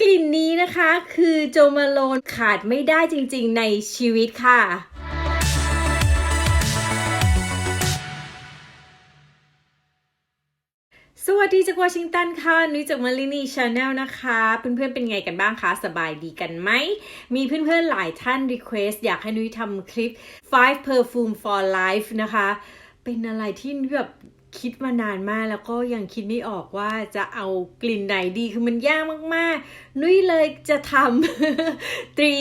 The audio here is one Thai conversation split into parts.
กลิ่นนี้นะคะ คือโจมาโลนขาดไม่ได้จริงๆในชีวิตค่ะสวัสดีจากวอชิงตันค่ะ นุ้ยจากมารินีชาแนลนะคะ เพื่อนๆเป็นไงกันบ้างคะ สบายดีกันไหม มีเพื่อนๆหลายท่านรีเควสอยากให้นุ้ยทำคลิป5 perfume for life นะคะ เป็นอะไรที่แบบ คิดมานานมากแล้วก็ยังคิดไม่ออกว่าจะเอากลิ่นไหนดีคือมันยากมากๆ นุ้ยเลยจะทำตรี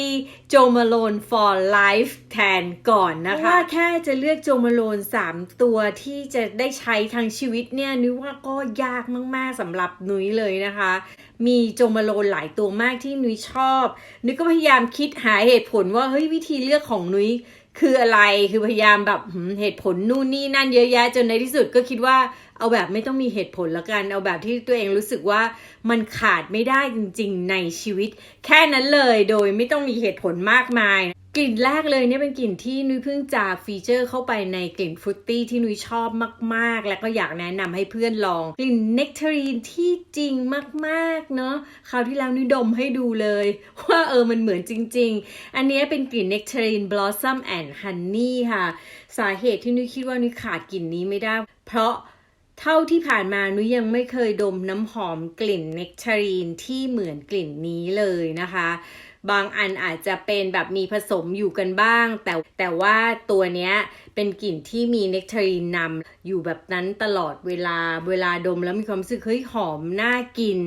โจมาโลน for life แทนก่อนนะคะว่าแค่จะเลือกโจมาโลน 3 ตัวที่จะได้ใช้ทั้งชีวิตเนี่ยนุ้ยว่าก็ยากมากๆสำหรับนุ้ยเลยนะคะ มีโจมาโลนหลายตัวมากที่นุ้ยชอบ นุ้ยก็พยายามคิดหาเหตุผลว่าเฮ้ยวิธีเลือกของนุ้ย คืออะไรคือพยายามแบบเหตุผลนู่นนี่นั่นเยอะแยะจนในที่สุดก็คิดว่าเอาแบบไม่ต้องมีเหตุผลละกัน เอาแบบที่ตัวเองรู้สึกว่ามันขาดไม่ได้จริง ๆ ในชีวิต แค่นั้นเลยโดยไม่ต้องมีเหตุผลมากมาย กลิ่นแรกเลยเนี่ยเป็นกลิ่นที่นุ้ยเพิ่งจะฟีเจอร์เข้าไปในกลิ่นฟรุตตี้ที่นุ้ยชอบมากๆ และก็อยากแนะนำให้เพื่อนลอง กลิ่นเนกทารีนที่จริงมากๆเนาะคราวที่แล้วนุ้ยดมให้ดูเลย ว่าเออมันเหมือนจริง ๆ อันนี้เป็นกลิ่นเนกทารีนบลอสซัมแอนด์ฮันนี่ค่ะ สาเหตุที่นุ้ยคิดว่านุ้ยขาดกลิ่นนี้ไม่ได้ เพราะเท่าที่ผ่านมานุ้ยยังไม่เคยดมน้ำหอมกลิ่นเนกทารีนที่เหมือนกลิ่นนี้เลยนะคะ บางอันอาจจะเป็นแบบมีผสมอยู่กันบ้าง แต่แต่ว่าตัวเนี้ยเป็นกลิ่นที่มีเนกทารีนนำอยู่แบบนั้นตลอดเวลาเวลาดมแล้วมีความรู้สึกเฮ้ยหอมน่ากิน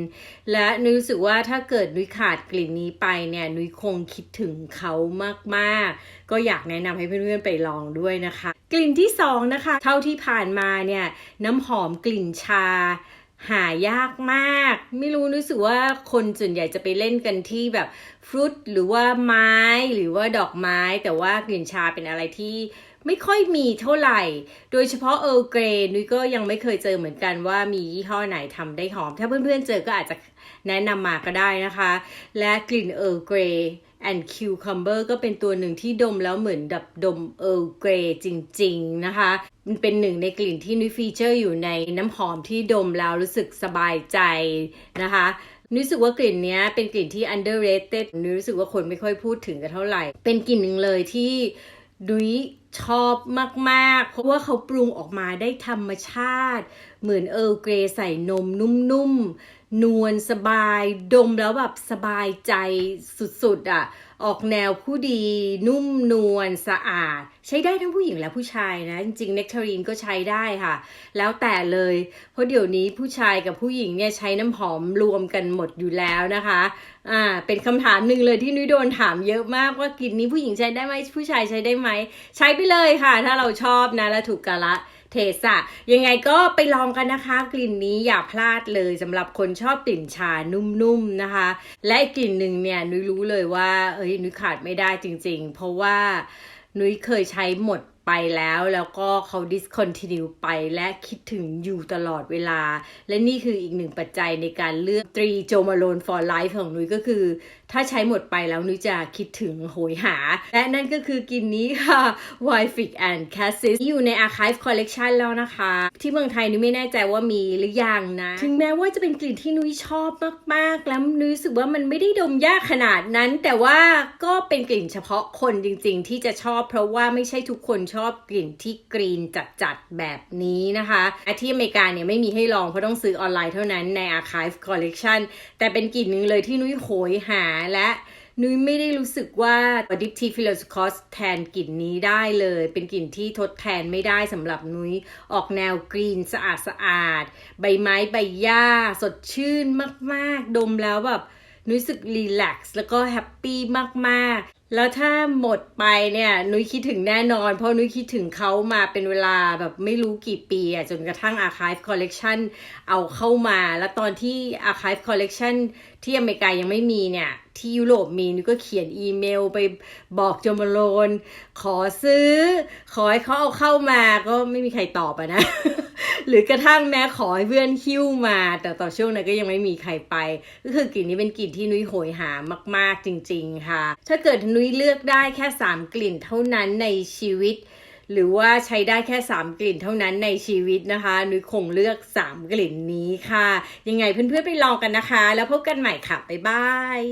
และนุ้ยรู้สึกว่าถ้าเกิดนุ้ยขาดกลิ่นนี้ไปเนี่ยนุ้ยคงคิดถึงเขามากๆ ก็อยากแนะนำให้เพื่อนๆไปลองด้วยนะคะ กลิ่นที่สองนะคะเท่าที่ผ่านมาเนี่ยน้ำหอมกลิ่นชา หายากมาก ไม่รู้รู้สึกว่าคนส่วนใหญ่จะไปเล่นกันที่แบบฟรุตหรือว่าไม้หรือว่าดอกไม้ แต่ว่ากลิ่นชาเป็นอะไรที่ไม่ค่อยมีเท่าไหร่ โดยเฉพาะเอ r ร์เกรนุ้ยก็ยังไม่เคยเจอเหมือนกันว่ามียี่ห้อไหนทำได้หอม ถ้าเพื่อนๆเจอก็อาจจะแนะนำมาก็ได้นะคะ และกลิ่นเอ r ร์เกร and cucumber ก็เป็นตัวหนึ่งที่ดมแล้วเหมือนดับดมเอ r ร์เกรจริง ๆ นะคะ มันเป็นหนึ่งในกลิ่นที่นุ้ยฟีเจอร์อยู่ในน้ำหอมที่ดมแล้วรู้สึกสบายใจนะคะนุ้ยรู้สึกว่ากลิ่นนี้เป็นกลิ่นที่ underrated นุ้ยรู้สึกว่าคนไม่ค่อยพูดถึงกันเท่าไหร่ เป็นกลิ่นหนึ่งเลยที่นุ้ยชอบมาก ๆ เพราะว่าเขาปรุงออกมาได้ธรรมชาติ เหมือนเอ r ร์เกรใส่นมนุ่ม ๆ นวลสบายดมแล้วแบบสบายใจสุดๆอะ ออกแนวผู้ดี นุ่มนวลสะอาด ใช้ได้ทั้งผู้หญิงและผู้ชายนะ จริงๆเนกทารีนก็ใช้ได้ค่ะ แล้วแต่เลย เพราะเดี๋ยวนี้ผู้ชายกับผู้หญิงเนี่ยใช้น้ำหอมรวมกันหมดอยู่แล้วนะคะอ่าเป็นคำถามหนึ่งเลยที่นุ้ยโดนถามเยอะมากว่ากลิ่นนี้ผู้หญิงใช้ได้ไหมผู้ชายใช้ได้ไหมใช้ไปเลยค่ะ ถ้าเราชอบนะและถูกกาละ เทสะยังไงก็ไปลองกันนะคะ กลิ่นนี้อย่าพลาดเลยสำหรับคนชอบกลิ่นชานุ่มๆนะคะ และอีกกลิ่นหนึ่งเนี่ยนุ้ยรู้เลยว่าเอ้ยนุ้ยขาดไม่ได้จริง ๆ เพราะว่านุ้ยเคยใช้หมด ไปแล้วแล้วก็เขา discontinue ไปและคิดถึงอยู่ตลอดเวลา และนี่คืออีกหนึ่งปัจจัยในการเลือกตรีโจมาโลน for life ของนุ้ยก็คือ ถ้าใช้หมดไปแล้วนุ้ยจะคิดถึงโหยหา และนั่นก็คือกลิ่นนี้ค่ะ w i f i c and Cassis อยู่ใน Archive Collection แล้วนะคะ ที่เมืองไทยนุ้ยไม่แน่ใจว่ามีหรือยังนะ ถึงแม้ว่าจะเป็นกลิ่นที่นุ้ยชอบมากๆ แล้วนุ้ยรู้สึกว่ามันไม่ได้ดมยากขนาดนั้น แต่ว่าก็เป็นกลิ่นเฉพาะคนจริง ๆ ที่จะชอบ เพราะว่าไม่ใช่ทุกคนชอบกลิ่นที่กรีนจัดๆแบบนี้นะคะที่อเมริกาเนี่ยไม่มีให้ลองเพราะต้องซื้อออนไลน์เท่านั้นใน Archive Collection แต่เป็นกลิ่นหนึ่งเลยที่นุ้ยโหยหาและนุ้ยไม่ได้รู้สึกว่า Addictive Philosophy แทนกลิ่นนี้ได้เลย เป็นกลิ่นที่ทดแทนไม่ได้สำหรับนุ้ยออกแนวกรีนสะอาดสะอาดใบไม้ใบหญ้า สดชื่นมาก ๆ ดมแล้วแบบนุ้ยรู้สึกรีแลกซ์แล้วก็แฮปปี้มาก ๆ แล้วถ้าหมดไปเนี่ยนุ้ยคิดถึงแน่นอน เพราะนุ้ยคิดถึงเขามาเป็นเวลาแบบไม่รู้กี่ปีอะจนกระทั่ง Archive Collection เอาเข้ามา แล้วตอนที่ Archive Collection ที่อเมริกายังไม่มีเนี่ย ที่ยุโรปมีนุ้ยก็เขียนอีเมลไปบอกโจมโลน ขอซื้อ ขอให้เขาเอาเข้ามาก็ไม่มีใครตอบอะนะ หรือกระทั่งแม้ขอให้เพื่อนหิ้วมา แต่ต่อช่วงนั้นก็ยังไม่มีใครไป ก็คือกลิ่นนี้เป็นกลิ่นที่นุ้ยโหยหามาก ๆจริง ๆ ค่ะ ถ้าเกิดนุ้ยเลือกได้แค่ 3 กลิ่นเท่านั้นในชีวิต หรือว่าใช้ได้แค่ 3 กลิ่นเท่านั้นในชีวิตนะคะ นุ้ยคงเลือก 3 กลิ่นนี้ค่ะ ยังไงเพื่อนๆไปลองกันนะคะ แล้วพบกันใหม่ค่ะ บ๊ายบาย